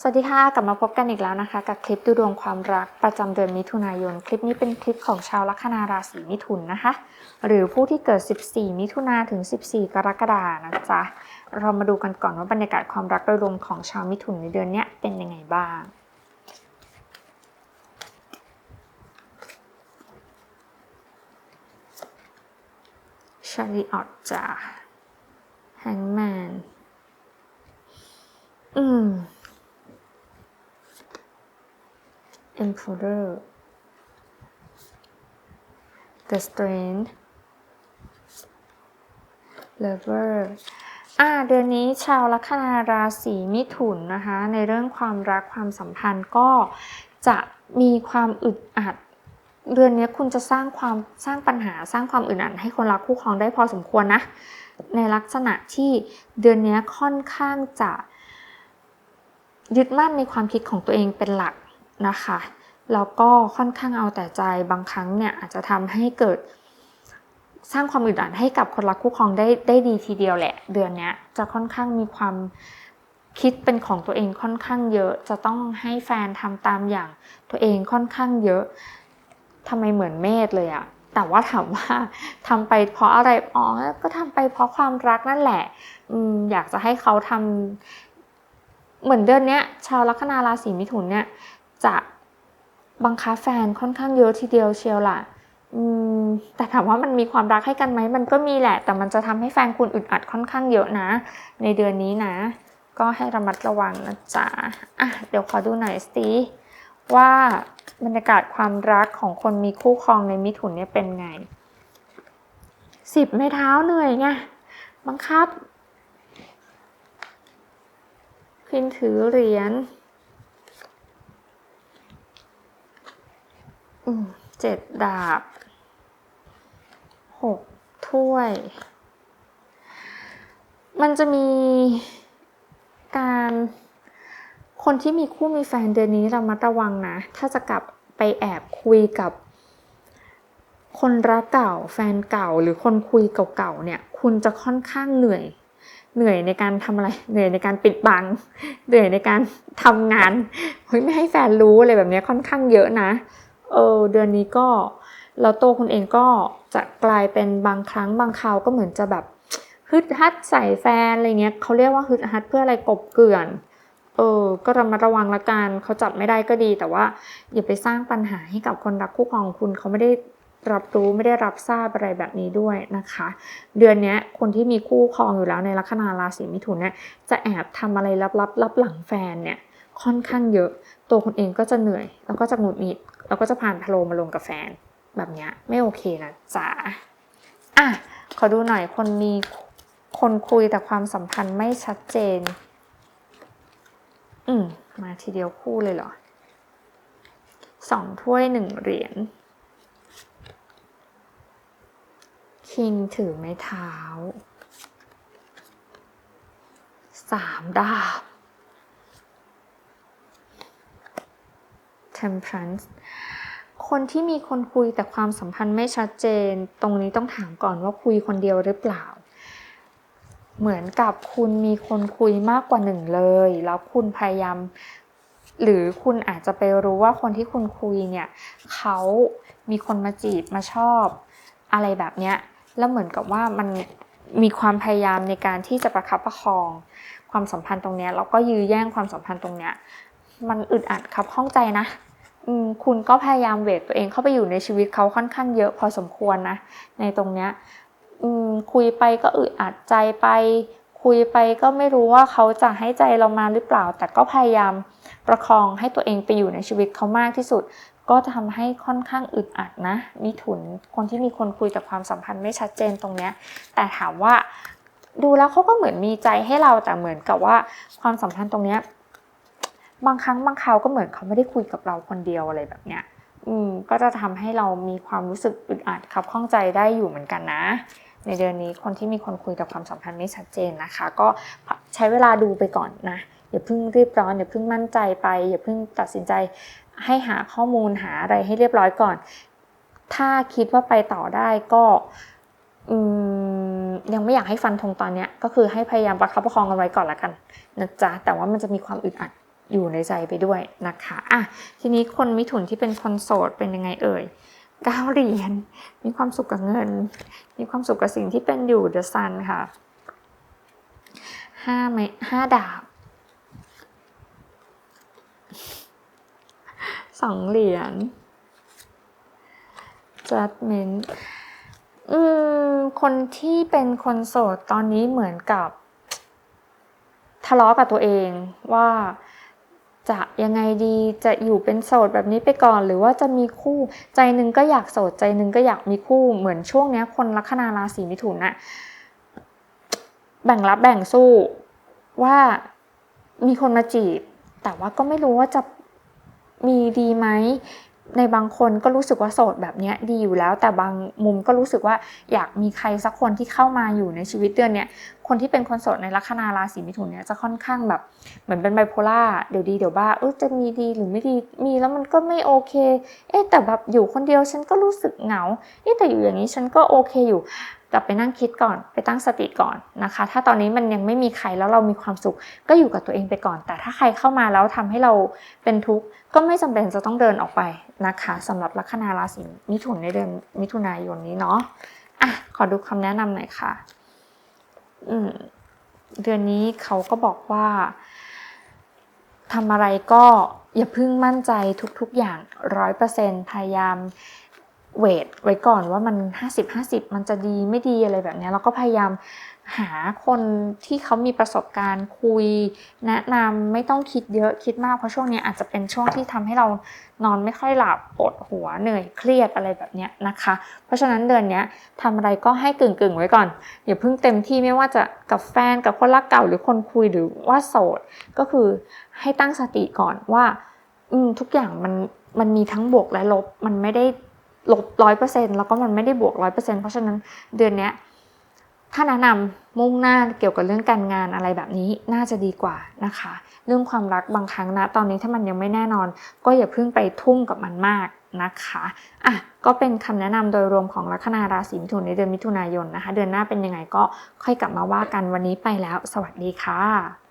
สวัสดีค่ะ กลับมาพบกันอีกแล้วนะคะ กับคลิปดูดวงความรักประจำเดือนมิถุนายน คลิปนี้เป็นคลิปของชาวลัคนาราศีมิถุนนะคะ หรือผู้ที่เกิด 14 มิถุนาถึง 14 กรกฎานะจ๊ะ เรามาดูกันก่อนว่าบรรยากาศความรักโดยรวมของชาวมิถุนในเดือนนี้เป็นยังไงบ้างชาริออตจ้ะแฮงแมน อืม Emperor The Strength Lover อ่าเดือนนี้ชาวลัคนาราศีมิถุนนะคะ ในเรื่องความรักความสัมพันธ์ก็จะมีความอึดอัดเดือนนี้คุณจะสร้างความสร้างปัญหาสร้างความอึดอัดให้คนรักคู่ครองได้พอสมควรนะ ในลักษณะที่เดือนนี้ค่อนข้างจะยึดมั่นในความคิดของตัวเองเป็นหลักนะคะ แล้วก็ค่อนข้างเอาแต่ใจบางครั้งเนี่ยอาจจะทำให้เกิด สร้างความอึดอัดให้กับคนรักคู่ครองได้ได้ดีทีเดียวแหละ เดือนนี้จะค่อนข้างมีความคิดเป็นของตัวเองค่อนข้างเยอะ จะต้องให้แฟนทำตามอย่างตัวเองค่อนข้างเยอะทำไมเหมือนเมธเลยอะแต่ว่าถามว่าทำไปเพราะอะไรอ๋อก็ทำไปเพราะความรักนั่นแหละอืมอยากจะให้เขาทำเหมือนเดือนเนี้ย ชาวลัคนาราศีมิถุนเนี่ยจะ บังคับแฟนค่อนข้างเยอะทีเดียวเชียวล่ะอืมแต่ถามว่ามันมีความรักให้กันไหมมันก็มีแหละ แต่มันจะทำให้แฟนคุณอึดอัดค่อนข้างเยอะนะ ในเดือนนี้นะ ก็ให้ระมัดระวังนะจ๊ะอะเดี๋ยวขอดูหน่อยสิว่าบรรยากาศความรักของคนมีคู่ครองในมิถุนเนี่ยเป็นไงสิบไม้เท้าเหนื่อยไงบังคับพินถือเหรียญ อืม เจ็ดดาบหกถ้วย มันจะมีการคนที่มีคู่มีแฟนเดือนนี้เรามาระวังนะ ถ้าจะกลับไปแอบคุยกับ คนรักเก่า แฟนเก่าหรือคนคุยเก่าๆเนี่ย คุณจะค่อนข้างเหนื่อย เหนื่อยในการทำอะไร เหนื่อยในการปิดบัง เหนื่อยในการทำงานเฮ้ยไม่ให้แฟนรู้อะไรแบบนี้ค่อนข้างเยอะนะ เออเดือนนี้ก็แล้วตัวคุณเองก็จะกลายเป็นบางครั้งบางคราวก็เหมือนจะแบบฮึดฮัดใส่แฟนอะไรเงี้ยเขาเรียกว่าฮึดฮัดเพื่ออะไรกบเกลื่อนเออก็ระมัดระวังละกันเขาจับไม่ได้ก็ดี แต่ว่าอย่าไปสร้างปัญหาให้กับคนรักคู่ครองคุณเขาไม่ได้รับรู้ไม่ได้รับทราบอะไรแบบนี้ด้วยนะคะ เดือนนี้คนที่มีคู่ครองอยู่แล้วในลัคนาราศีมิถุนเนี่ยจะแอบทำอะไรลับๆรับหลังแฟนเนี่ยค่อนข้างเยอะ ตัวคนเองก็จะเหนื่อย แล้วก็จะหงุดหงิดแล้วก็จะผ่านพะโลมาลงกับแฟนแบบเนี้ยไม่โอเคนะจ๊ะอะขอดูหน่อยคนมีคนคุยแต่ความสัมพันธ์ไม่ชัดเจน อืม มาทีเดียวคู่เลยเหรอสองถ้วยหนึ่งเหรียญคิงถือไม้เท้าสามดาบ temperance คนที่มีคนคุยแต่ความสัมพันธ์ไม่ชัดเจน ตรงนี้ต้องถามก่อนว่าคุยคนเดียวหรือเปล่า เหมือนกับคุณมีคนคุยมากกว่าหนึ่งเลย แล้วคุณพยายาม หรือคุณอาจจะไปรู้ว่าคนที่คุณคุยเนี่ยเขามีคนมาจีบมาชอบ อะไรแบบเนี้ยแล้วเหมือนกับว่ามันมีความพยายามในการที่จะประคับประคอง ความสัมพันธ์ตรงเนี้ยแล้วก็ยื้อแย่งความสัมพันธ์ตรงเนี้ยมันอึดอัดครับข้องใจนะ คุณก็พยายามเวทตัวเองเข้าไปอยู่ในชีวิตเขาค่อนข้างเยอะพอสมควรนะ ในตรงเนี้ยคุยไปก็อึดอัดใจไป คุยไปก็ไม่รู้ว่าเขาจะให้ใจเรามาหรือเปล่า แต่ก็พยายามประคองให้ตัวเองไปอยู่ในชีวิตเขามากที่สุด ก็จะทำให้ค่อนข้างอึดอัดนะ มีถุนคนที่มีคนคุยแต่ความสัมพันธ์ไม่ชัดเจนตรงเนี้ย แต่ถามว่าดูแล้วเขาก็เหมือนมีใจให้เราแต่เหมือนกับว่าความสัมพันธ์ตรงเนี้ย บางครั้งบางคราวก็เหมือนเขาไม่ได้คุยกับเราคนเดียวอะไรแบบเนี้ยอืมก็จะทำให้เรามีความรู้สึกอึดอัดขับข้องใจได้อยู่เหมือนกันนะ ในเดือนนี้คนที่มีคนคุยแต่ความสัมพันธ์ไม่ชัดเจนนะคะ ก็ใช้เวลาดูไปก่อนนะอย่าเพิ่งรีบร้อนอย่าเพิ่งมั่นใจไป อย่าเพิ่งตัดสินใจให้หาข้อมูลหาอะไรให้เรียบร้อยก่อน ถ้าคิดว่าไปต่อได้ก็ยังไม่อยากให้ฟันธงตอนเนี้ยก็คือให้พยายามประคับประคองกันไว้ก่อนละกันนะจ๊ะแต่ว่ามันจะมีความอึดอัด อยู่ในใจไปด้วยนะคะอะทีนี้คนมิถุนที่เป็นคนโสดเป็นยังไงเอ่ยเก้าเหรียญมีความสุขกับเงิน มีความสุขกับสิ่งที่เป็นอยู่ The Sun ค่ะห้าไม้ห้าดาบสองเหรียญ judgment อืม คนที่เป็นคนโสดตอนนี้เหมือนกับ ทะเลาะกับตัวเองว่า จะยังไงดีจะอยู่เป็นโสดแบบนี้ไปก่อน หรือว่าจะมีคู่ใจหนึ่งก็อยากโสดใจหนึ่งก็อยากมีคู่เหมือนช่วงเนี้ยคนลัคนาราศีมิถุนน่ะแบ่งรับแบ่งสู้ว่ามีคนมาจีบ แต่ว่าก็ไม่รู้ว่าจะมีดีไหม ในบางคนก็รู้สึกว่าโสดแบบนี้ดีอยู่แล้ว แต่บางมุมก็รู้สึกว่าอยากมีใครสักคนที่เข้ามาอยู่ในชีวิตเดือนเนี้ยคนที่เป็นคนโสดในลัคนาราศีมิถุนเนี่ยจะค่อนข้างแบบเหมือนเป็นไบโพล่าเดี๋ยวดีเดี๋ยวบ้าเออจะมีดีหรือไม่ดีมีแล้วมันก็ไม่โอเค เอ๊แต่แบบอยู่คนเดียวฉันก็รู้สึกเหงาเอ๊แต่อยู่อย่างนี้ฉันก็โอเคอยู่ แต่ไปนั่งคิดก่อนไปตั้งสติก่อนนะคะ ถ้าตอนนี้มันยังไม่มีใครแล้วเรามีความสุข ก็อยู่กับตัวเองไปก่อน แต่ถ้าใครเข้ามาแล้วทำให้เราเป็นทุกข์ก็ไม่จำเป็นจะต้องเดินออกไปนะคะสำหรับลัคนาราศีมิถุนในเดือนมิถุนายนนี้เนาะอะขอดูคำแนะนำหน่อยค่ะ อืมเดือนนี้เขาก็บอกว่าทำอะไรก็อย่าเพิ่งมั่นใจทุกๆอย่างร้อยเปอร์เซ็นพยายาม เวทไว้ก่อนว่ามัน 50-50 มันจะดีไม่ดีอะไรแบบนี้แล้วก็พยายามหาคนที่เขามีประสบการณ์คุย แนะนำไม่ต้องคิดเยอะคิดมากเพราะช่วงนี้อาจจะเป็นช่วงที่ทำให้เรานอนไม่ค่อยหลับปวดหัวเหนื่อยเครียดอะไรแบบนี้นะคะ เพราะฉะนั้นเดือนนี้ทำอะไรก็ให้กึ่งๆไว้ก่อน อย่าเพิ่งเต็มที่ไม่ว่าจะกับแฟนกับคนรักเก่าหรือคนคุยหรือว่าโสด ก็คือให้ตั้งสติก่อนว่าทุกอย่างมันมันมีทั้งบวกและลบมันไม่ได้ ลบร้อยเปอร์เซ็นต์แล้วก็มันไม่ได้บวกร้อยเปอร์เซ็นต์เพราะฉะนั้นเดือนนี้ถ้าแนะนำมุ่งหน้าเกี่ยวกับเรื่องการงานอะไรแบบนี้น่าจะดีกว่านะคะ เรื่องความรักบางครั้งนะตอนนี้ถ้ามันยังไม่แน่นอน ก็อย่าเพิ่งไปทุ่มกับมันมากนะคะอะก็เป็นคำแนะนำโดยรวมของลัคนาราศีมิถุนในเดือนมิถุนายนนะคะ เดือนหน้าเป็นยังไงก็ค่อยกลับมาว่ากันวันนี้ไปแล้ว สวัสดีค่ะ